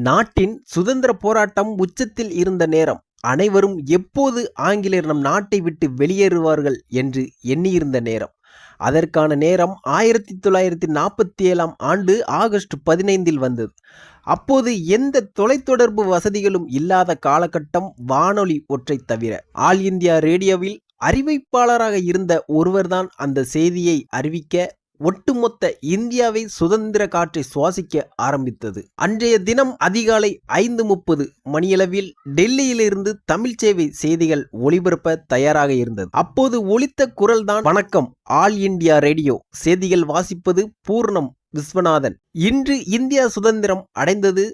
நாட்டின் சுதந்திர போராட்டம் உச்சத்தில் இருந்த நேரம். அனைவரும் எப்போது ஆங்கிலேயர் நம் நாட்டை விட்டு வெளியேறுவார்கள் என்று எண்ணியிருந்த நேரம். அதற்கான நேரம் ஆயிரத்தி தொள்ளாயிரத்தி நாற்பத்தி ஏழாம் ஆண்டு ஆகஸ்ட் பதினைந்தில் வந்தது. அப்போது எந்த தொலைத்தொடர்பு வசதிகளும் இல்லாத காலகட்டம் வானொலி ஒற்றை தவிர. ஆல் இந்தியா ரேடியோவில் அறிவிப்பாளராக இருந்த ஒருவர்தான் அந்த செய்தியை அறிவிக்க ஒட்டுமொத்த இந்தியாவை சுதந்திர காற்றை சுவாசிக்க ஆரம்பித்தது. அன்றைய தினம் அதிகாலை ஐந்து முப்பது மணியளவில் டெல்லியிலிருந்து தமிழ் சேவை செய்திகள் ஒளிபரப்ப தயாராக இருந்தது. அப்போது ஒலித்த குரல்தான். வணக்கம் ஆல் இந்தியா ரேடியோ. செய்திகள் வாசிப்பது பூர்ணம் விஸ்வநாதன். இன்று இந்தியா சுதந்திரம் அடைந்தது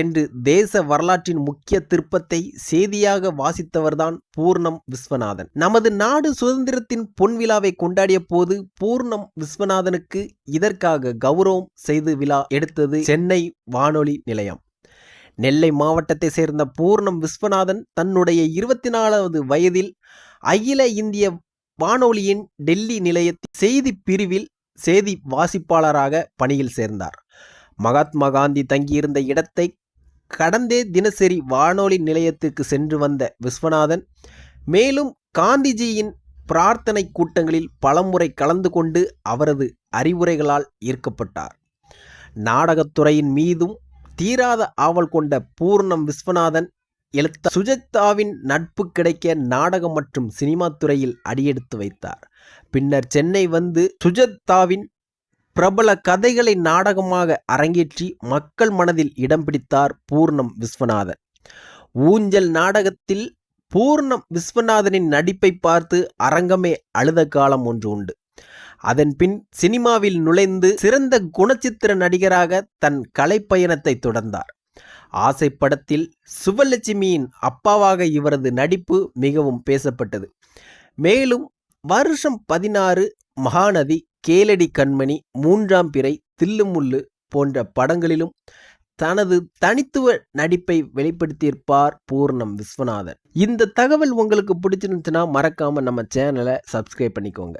என்று தேச வரலாற்றின் முக்கிய திருப்பத்தை செய்தியாக வாசித்தவர்தான் பூர்ணம் விஸ்வநாதன். நமது நாடு சுதந்திரத்தின் பொன் விழாவை கொண்டாடிய போது பூர்ணம் விஸ்வநாதனுக்கு இதற்காக கௌரவம் செய்து விழா எடுத்தது சென்னை வானொலி நிலையம். நெல்லை மாவட்டத்தை சேர்ந்த பூர்ணம் விஸ்வநாதன் தன்னுடைய இருபத்தி நாலாவது வயதில் அகில இந்திய வானொலியின் டெல்லி நிலையத்தின் செய்தி பிரிவில் செய்தி வாசிப்பாளராக பணியில் சேர்ந்தார். மகாத்மா காந்தி தங்கியிருந்த இடத்தை கடந்தே தினசரி வானொலி நிலையத்துக்கு சென்று வந்த விஸ்வநாதன் மேலும் காந்திஜியின் பிரார்த்தனை கூட்டங்களில் பலமுறை கலந்து கொண்டு அவரது அறிவுரைகளால் ஈர்க்கப்பட்டார். நாடகத்துறையின் மீதும் தீராத ஆவல் கொண்ட பூர்ணம் விஸ்வநாதன் எழுத்த சுஜத்தாவின் நட்பு கிடைக்க நாடகம் மற்றும் சினிமா துறையில் அடியெடுத்து வைத்தார். பின்னர் சென்னை வந்து சுஜத்தாவின் பிரபல கதைகளை நாடகமாக அரங்கேற்றி மக்கள் மனதில் இடம் பிடித்தார் பூர்ணம் விஸ்வநாதன். ஊஞ்சல் நாடகத்தில் பூர்ணம் விஸ்வநாதனின் நடிப்பை பார்த்து அரங்கமே அழுத காலம் ஒன்று உண்டு. அதன் பின் சினிமாவில் நுழைந்து சிறந்த குணச்சித்திர நடிகராக தன் கலைப்பயணத்தை தொடர்ந்தார். ஆசை படத்தில் சுவலட்சுமியின் அப்பாவாக இவரது நடிப்பு மிகவும் பேசப்பட்டது. மேலும் வருஷம் பதினாறு மகாநதி கேளடி கண்மணி மூன்றாம் பிறை தில்லுமுள்ளு போன்ற படங்களிலும் தனது தனித்துவ நடிப்பை வெளிப்படுத்தியிருப்பார் பூர்ணம் விஸ்வநாதன் இந்த தகவல் உங்களுக்கு பிடிச்சிருந்துச்சுன்னா மறக்காம நம்ம சேனலை சப்ஸ்கிரைப் பண்ணிக்கோங்க.